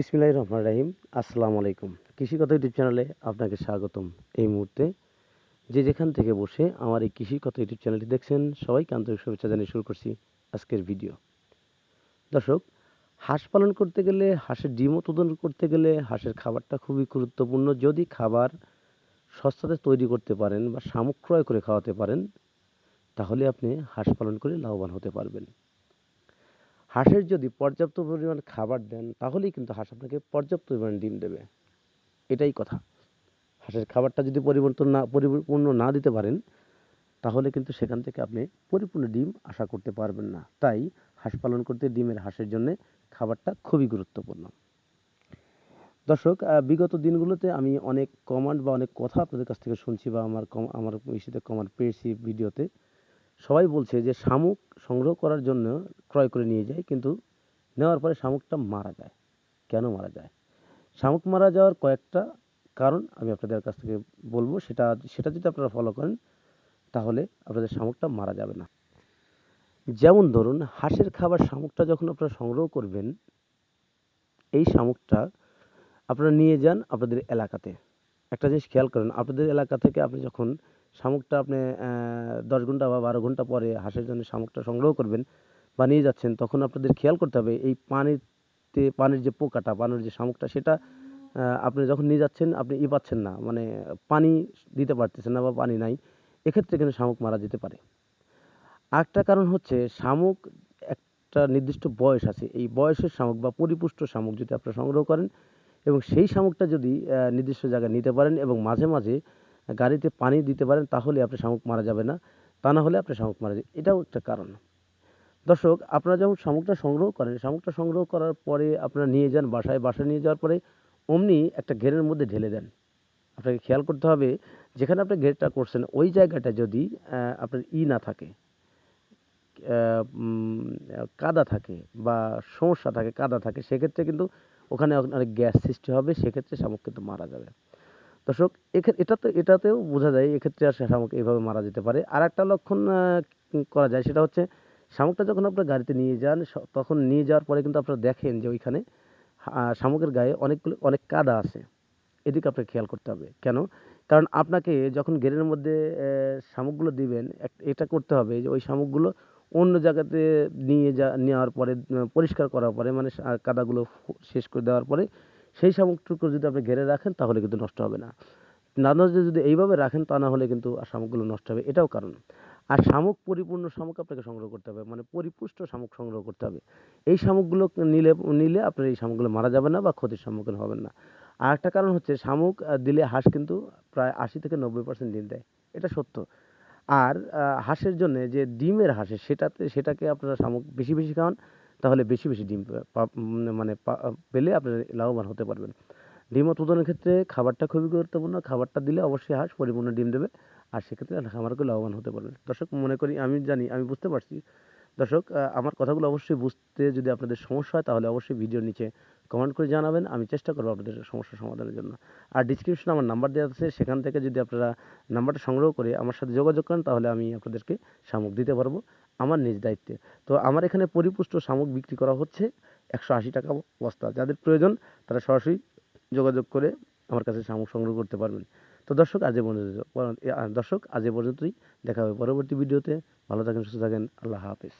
বিসমিল্লাহির রহমান রাহিম। আসসালামু আলাইকুম। কৃষিকথা ইউটিউব চ্যানেলে আপনাকে স্বাগতম। এই মুহূর্তে যে যেখান থেকে বসে আমার এই কৃষিকথা ইউটিউব চ্যানেলটি দেখছেন, সবাইকে আন্তরিক শুভেচ্ছা জানিয়ে শুরু করছি আজকের ভিডিও। দর্শক, হাঁস পালন করতে গেলে, হাঁসের ডিম উৎপাদন করতে গেলে হাঁসের খাবারটা খুবই গুরুত্বপূর্ণ। যদি খাবার সস্তাতে তৈরি করতে পারেন বা শামুক ক্রয় করে খাওয়াতে পারেন, তাহলে আপনি হাঁস পালন করে লাভবান হতে পারবেন। হাঁসের যদি পর্যাপ্ত পরিমাণ খাবার দেন, তাহলেই কিন্তু হাঁস আপনাকে পর্যাপ্ত পরিমাণ ডিম দেবে। এটাই কথা। হাঁসের খাবারটা যদি পরিবর্তন না, পরিপূর্ণ না দিতে পারেন, তাহলে কিন্তু সেখান থেকে আপনি পরিপূর্ণ ডিম আশা করতে পারবেন না। তাই হাঁস পালন করতে ডিমের হাঁসের জন্য খাবারটা খুবই গুরুত্বপূর্ণ। দর্শক বিগত দিনগুলোতে আমি অনেক কমান্ড বা অনেক কথা আপনাদের কাছ থেকে শুনছি বা আমার কম, আমার ইস্যুতে কমান্ড পেয়েছি ভিডিওতে। সবাই বলছে যে শামুক সংগ্রহ করার জন্য ক্রয় করে নিয়ে যায়, কিন্তু নেওয়ার পরে শামুকটা মারা যায়। কেন মারা যায়? শামুক মারা যাওয়ার কয়েকটা কারণ আমি আপনাদের কাছ থেকে বলব। সেটা সেটা যদি আপনারা ফলো করেন, তাহলে আপনাদের শামুকটা মারা যাবে না। যেমন ধরুন, হাঁসের খাবার শামুকটা যখন আপনারা সংগ্রহ করবেন, এই শামুকটা আপনারা নিয়ে যান আপনাদের এলাকাতে। একটা জিনিস খেয়াল করেন, আপনাদের এলাকা থেকে আপনি যখন শামুকটা আপনি দশ ঘণ্টা বা বারো ঘণ্টা পরে হাঁসের জন্য শামুকটা সংগ্রহ করবেন বা নিয়ে যাচ্ছেন, তখন আপনাদের খেয়াল করতে হবে এই পানিতে, পানির যে পোকাটা, পানির যে শামুকটা, সেটা আপনি যখন নিয়ে যাচ্ছেন, আপনি ই পাচ্ছেন না মানে পানি দিতে পারতেছেন না বা পানি নাই, এক্ষেত্রে কিন্তু শামুক মারা যেতে পারে। আরেকটা কারণ হচ্ছে শামুক একটা নির্দিষ্ট বয়স আছে, এই বয়সের শামুক বা পরিপুষ্ট শামুক যদি আপনারা সংগ্রহ করেন, এবং সেই শামুকটা যদি নির্দিষ্ট জায়গায় নিতে পারেন এবং মাঝে মাঝে গাড়িতে পানি দিতে পারেন, তাহলে আপনি শামুক মারা যাবে না। তা না হলে আপনি শামুক মারা যাবে। এটাও একটা কারণ। দর্শক, আপনারা যখন শামুকটা সংগ্রহ করেন, শামুকটা সংগ্রহ করার পরে আপনারা নিয়ে যান বাসায় বাসায় নিয়ে যাওয়ার পরে অমনি একটা ঘেরের মধ্যে ঢেলে দেন। আপনাকে খেয়াল করতে হবে, যেখানে আপনি ঘেরটা করছেন, ওই জায়গাটা যদি আপনার ই না থাকে কাদা থাকে বা সমস্যা থাকে, কাদা থাকে, সেক্ষেত্রে কিন্তু ওখানে অনেক গ্যাস সৃষ্টি হবে, সেক্ষেত্রে শামুক কিন্তু মারা যাবে। দর্শক এটা তো এটাতেও বোঝা যায় এক্ষেত্রে আর শামুক এইভাবে মারা যেতে পারে। আর একটা লক্ষণ করা যায়, সেটা হচ্ছে শামুকটা যখন আপনার গাড়িতে নিয়ে যান তখন নিয়ে যাওয়ার পরে কিন্তু আপনারা দেখেন যে ওইখানে শামুকের গায়ে অনেকগুলো, অনেক কাদা আছে। এদিকে আপনাকে খেয়াল করতে হবে। কেন? কারণ আপনাকে যখন গেরের মধ্যে শামুকগুলো দিবেন এটা করতে হবে যে ওই শামুকগুলো অন্য জায়গাতে নিয়ে যা, নেওয়ার পরে পরিষ্কার করার পরে মানে কাদাগুলো শেষ করে দেওয়ার পরে সেই শামুকটুকু যদি আপনি ঘেরে রাখেন, তাহলে কিন্তু নষ্ট হবে না। না যদি এইভাবে রাখেন, তা না হলে কিন্তু আর শামুকগুলো নষ্ট হবে। এটাও কারণ। আর শামুক পরিপূর্ণ শামুক আপনাকে সংগ্রহ করতে হবে। মানে পরিপুষ্ট শামুক সংগ্রহ করতে হবে। এই শামুকগুলো নিলে নিলে আপনার এই শামুকগুলো মারা যাবে না বা ক্ষতির সম্মুখীন হবেন না। আর একটা কারণ হচ্ছে, শামুক দিলে হাঁস কিন্তু প্রায় আশি থেকে নব্বই পার্সেন্ট ডিম দেয়। এটা সত্য। আর হাঁসের জন্য যে ডিমের হাঁসে, সেটাতে, সেটাকে আপনারা শামুক বেশি বেশি খাওয়ান। তাহলে বেশি বেশি ডিম মানে পেলে আপনি লাভবান হতে পারবেন। ডিম উৎপাদনের ক্ষেত্রে খাবারটা খুবই গুরুত্বপূর্ণ। খাবারটা দিলে অবশ্যই হাঁস পরিপূর্ণ ডিম দেবে। আর সেক্ষেত্রে খামারকে লাভবান হতে পারবেন। দর্শক, মনে করি আমি জানি, আমি বুঝতে পারছি। দর্শক আমার কথাগুলো অবশ্যই বুঝতে যদি আপনাদের সমস্যা হয়, তাহলে অবশ্যই ভিডিওর নিচে কমেন্ট করে জানাবেন। আমি চেষ্টা করব আপনাদের সমস্যা সমাধানের জন্য। আর ডিসক্রিপশনে আমার নাম্বার দেওয়া আছে। সেখান থেকে যদি আপনারা নাম্বারটা সংগ্রহ করে আমার সাথে যোগাযোগ করেন, তাহলে আমি আপনাদেরকে শামুক দিতে পারব। আমার নিজ দায়িত্বে। তো আমার এখানে পরিপুষ্ট শামুক বিক্রি করা হচ্ছে একশো আশি টাকা বস্তা। যাদের প্রয়োজন তারা সরাসরি যোগাযোগ করে আমার কাছে শামুক সংগ্রহ করতে পারবেন। তো দর্শক, আজ এ পর্যন্ত। দর্শক, আজ এ পর্যন্তই। দেখা হবে পরবর্তী ভিডিওতে। ভালো থাকেন, সুস্থ থাকেন। আল্লাহ হাফিজ।